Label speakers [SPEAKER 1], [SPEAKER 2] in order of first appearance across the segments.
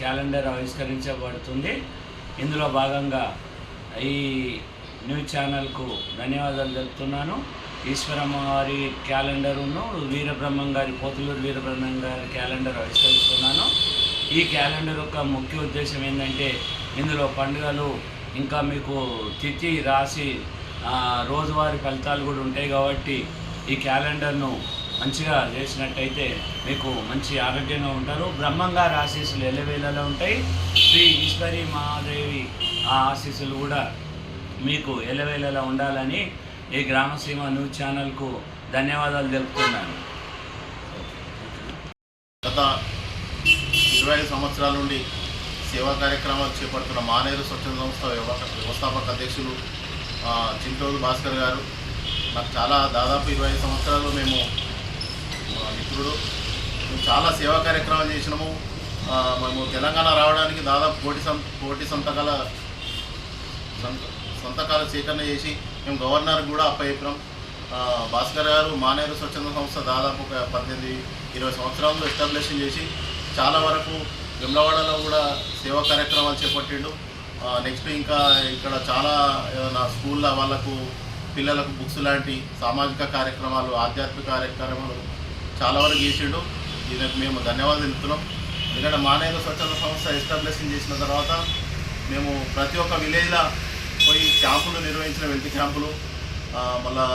[SPEAKER 1] Calendar ఆవిష్కరించబడుతుంది. ఇందులో భాగంగా ఈ న్యూస్ ఛానల్కు ధన్యవాదాలు తెలుపుతున్నాను. ఈశ్వరమ్మ గారి క్యాలెండరును వీరబ్రహ్మం గారి పోతులూరు వీరబ్రహ్మం గారి క్యాలెండర్ ఆవిష్కరిస్తున్నాను. ఈ క్యాలెండర్ యొక్క ముఖ్య ఉద్దేశం ఏంటంటే ఇందులో పండుగలు ఇంకా మీకు తిథి రాసి రోజువారీ ఫలితాలు కూడా ఉంటాయి కాబట్టి ఈ క్యాలెండర్ను మంచిగా చేసినట్టయితే మీకు మంచి ఆరోగ్యంగా ఉంటారు. బ్రహ్మంగారి ఆశీస్సులు ఎల్లవేళలో ఉంటాయి. శ్రీ ఈశ్వరి మహాదేవి ఆ ఆశీస్సులు కూడా మీకు ఎల్లవేళలా ఉండాలని ఈ గ్రామసీమ న్యూస్ ఛానల్కు ధన్యవాదాలు తెలుపుతున్నాను.
[SPEAKER 2] గత ఇరవై ఐదు సంవత్సరాల నుండి సేవా కార్యక్రమాలు చేపడుతున్న మానేరు స్వచ్ఛంద సంస్థ వ్యవస్థాపక అధ్యక్షులు చింతోడు భాస్కర్ గారు. నాకు చాలా దాదాపు ఇరవై సంవత్సరాలు మేము మిత్రుడు. మేము చాలా సేవా కార్యక్రమాలు చేసినాము. మేము తెలంగాణ రావడానికి దాదాపు కోటి సం కోటి సంతకాల సంత- సంతకాల సేకరణ చేసి మేము గవర్నర్ కూడా అప్పచెప్పినాం. భాస్కర్ గారు మానేరు స్వచ్ఛంద సంస్థ దాదాపు ఒక పద్దెనిమిది ఇరవై సంవత్సరాల్లో ఎస్టాబ్లిషన్ చేసి చాలా వరకు విమ్లవాడలో కూడా సేవా కార్యక్రమాలు చేపట్టిండు. నెక్స్ట్ ఇంకా ఇక్కడ చాలా ఏదైనా స్కూళ్ళ వాళ్ళకు పిల్లలకు బుక్స్ లాంటి సామాజిక కార్యక్రమాలు ఆధ్యాత్మిక కార్యక్రమాలు చాలా వరకు చేసిండు. దీనికి మేము ధన్యవాదాలు తెలుపుతున్నాం. ఎందుకంటే మానేరు స్వచ్ఛంద సంస్థ ఎస్టాబ్లిషింగ్ చేసిన తర్వాత మేము ప్రతి ఒక్క విలేజ్లో పోయి క్యాంపులు నిర్వహించిన వెల్త్ క్యాంపులు మళ్ళా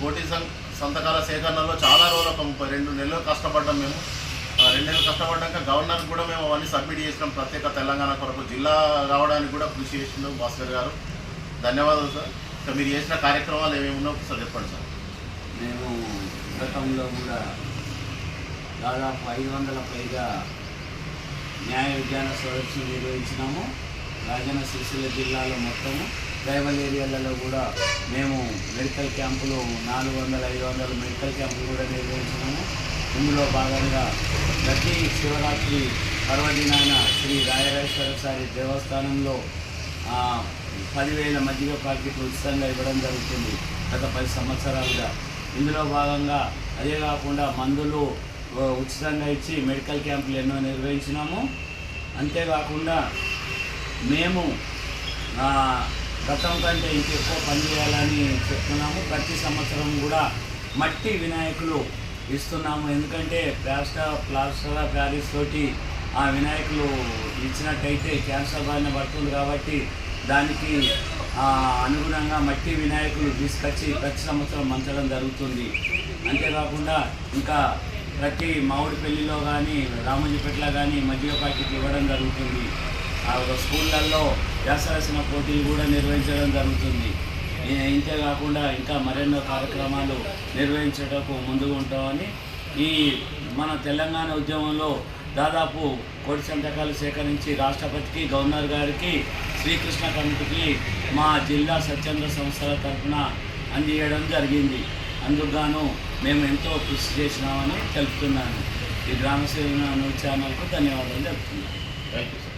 [SPEAKER 2] పోటీ సం సంతకాల సేకరణలో చాలా రోజులు ఒక ముప్పై రెండు నెలలు కష్టపడ్డాం మేము. రెండు నెలలు కష్టపడ్డాక గవర్నర్ కూడా మేము అవన్నీ సబ్మిట్ చేసినాం. ప్రత్యేక తెలంగాణ కొరకు జిల్లా రావడానికి కూడా కృషి చేసిండు భాస్కర్ గారు. ధన్యవాదాలు సార్. ఇక మీరు చేసిన కార్యక్రమాలు ఏమేమి ఉన్నాయో ఒకసారి చెప్పండి సార్.
[SPEAKER 1] మేము గతంలో కూడా దాదాపు ఐదు వందల పైగా న్యాయ విజ్ఞాన సదస్సులు నిర్వహించినాము. రాజన్న సిరిసిల్ల జిల్లాలో మొత్తము. ట్రైబల్ ఏరియాలలో కూడా మేము మెడికల్ క్యాంపులు నాలుగు వందల ఐదు వందల మెడికల్ క్యాంపులు కూడా నిర్వహించినాము. ఇందులో భాగంగా ప్రతి శివరాత్రి పర్వదినాన శ్రీ రాయరాజేశ్వర సారి దేవస్థానంలో పదివేల మధ్యలో ప్యాకెట్లు ఉచితంగా ఇవ్వడం జరుగుతుంది గత పది సంవత్సరాలుగా. ఇందులో భాగంగా అదే కాకుండా మందులు ఉచితంగా ఇచ్చి మెడికల్ క్యాంపులు ఎన్నో నిర్వహించినాము. అంతేకాకుండా మేము గతం కంటే ఇంకెక్కువ పని చేయాలని చెప్తున్నాము. ప్రతి సంవత్సరం కూడా మట్టి వినాయకులు ఇస్తున్నాము. ఎందుకంటే ప్లాస్టర్ ప్లాస్టర్ ఆఫ్ ప్యారిస్ తోటి ఆ వినాయకులు ఇచ్చినట్టయితే క్యాన్సర్ బారిన పడుతుంది కాబట్టి దానికి అనుగుణంగా మట్టి వినాయకులు తీసుకొచ్చి ప్రతి సంవత్సరం మంచడం జరుగుతుంది. అంతేకాకుండా ఇంకా ప్రతి మామిడి పెళ్ళిలో కానీ రామోజీపేటలో కానీ మజ్జిగ ప్యాకెట్లు ఇవ్వడం జరుగుతుంది. ఆ ఒక స్కూళ్ళల్లో వ్యాసరచన పోటీలు కూడా నిర్వహించడం జరుగుతుంది. ఇంతేకాకుండా ఇంతే కాకుండా ఇంకా మరెన్నో కార్యక్రమాలు నిర్వహించటకు ముందుగా ఉంటామని ఈ మన తెలంగాణ ఉద్యమంలో దాదాపు కోటి సంతకాలు సేకరించి రాష్ట్రపతికి గవర్నర్ గారికి శ్రీకృష్ణ కమిటీకి మా జిల్లా స్వచ్ఛంద సంస్థల తరఫున అందియడం జరిగింది. అందుకుగాను మేము ఎంతో కృషి చేసినామని తెలుపుతున్నాను. ఈ గ్రామసేన న్యూస్ ఛానల్కు ధన్యవాదాలు చెప్తున్నాను
[SPEAKER 2] థ్యాంక్ యూ సార్.